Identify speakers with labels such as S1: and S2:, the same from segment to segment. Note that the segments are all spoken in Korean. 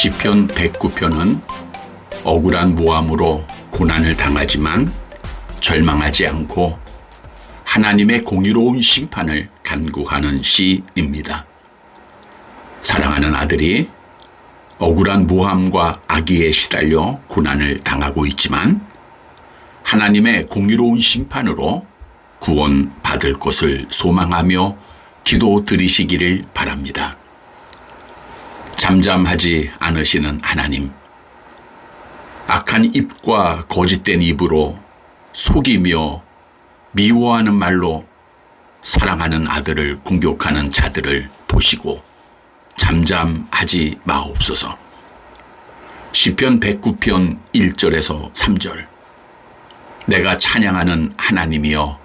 S1: 시편 109편은 억울한 모함으로 고난을 당하지만 절망하지 않고 하나님의 공의로운 심판을 간구하는 시입니다. 사랑하는 아들이 억울한 모함과 악의에 시달려 고난을 당하고 있지만 하나님의 공의로운 심판으로 구원받을 것을 소망하며 기도 드리시기를 바랍니다. 잠잠하지 않으시는 하나님. 악한 입과 거짓된 입으로 속이며 미워하는 말로 사랑하는 아들을 공격하는 자들을 보시고 잠잠하지 마옵소서. 시편 109편 1절에서 3절. 내가 찬양하는 하나님이여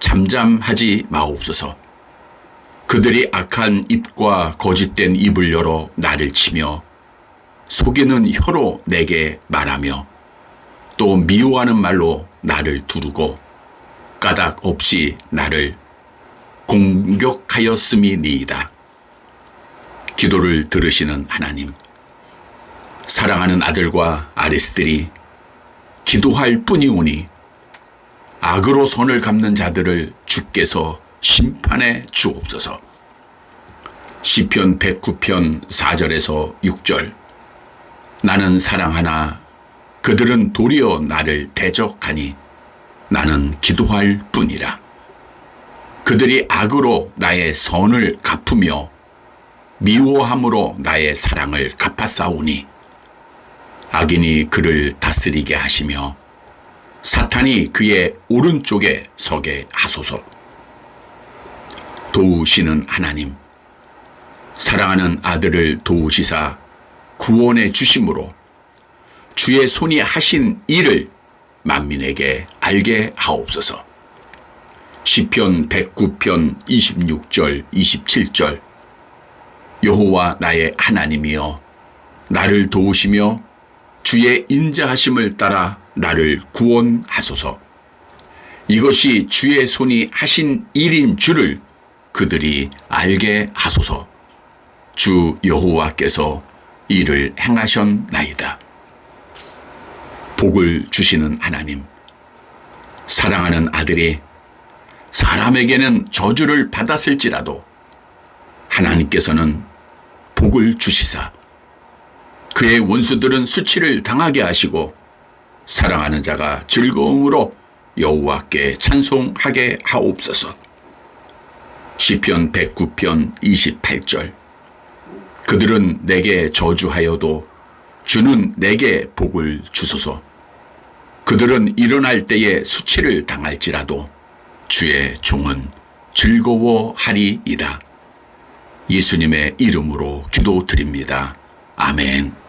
S1: 잠잠하지 마옵소서. 그들이 악한 입과 거짓된 입을 열어 나를 치며 속이는 혀로 내게 말하며 또 미워하는 말로 나를 두르고 까닭 없이 나를 공격하였음이니이다. 기도를 들으시는 하나님. 사랑하는 아들과 아리스들이 기도할 뿐이오니 악으로 선을 갚는 자들을 주께서 심판해 주옵소서. 시편 109편 4절에서 6절. 나는 사랑하나 그들은 도리어 나를 대적하니 나는 기도할 뿐이라. 그들이 악으로 나의 선을 갚으며 미워함으로 나의 사랑을 갚아싸우니 악인이 그를 다스리게 하시며 사탄이 그의 오른쪽에 서게 하소서. 도우시는 하나님, 사랑하는 아들을 도우시사 구원해 주심으로 주의 손이 하신 일을 만민에게 알게 하옵소서. 시편 109편 26절 27절 여호와 나의 하나님이여 나를 도우시며 주의 인자하심을 따라 나를 구원하소서. 이것이 주의 손이 하신 일인 줄을 그들이 알게 하소서. 주 여호와께서 이를 행하셨나이다. 복을 주시는 하나님. 사랑하는 아들이 사람에게는 저주를 받았을지라도 하나님께서는 복을 주시사 그의 원수들은 수치를 당하게 하시고 사랑하는 자가 즐거움으로 여호와께 찬송하게 하옵소서. 시편 109편 28절 그들은 내게 저주하여도 주는 내게 복을 주소서. 그들은 일어날 때에 수치를 당할지라도 주의 종은 즐거워하리이다. 예수님의 이름으로 기도드립니다. 아멘.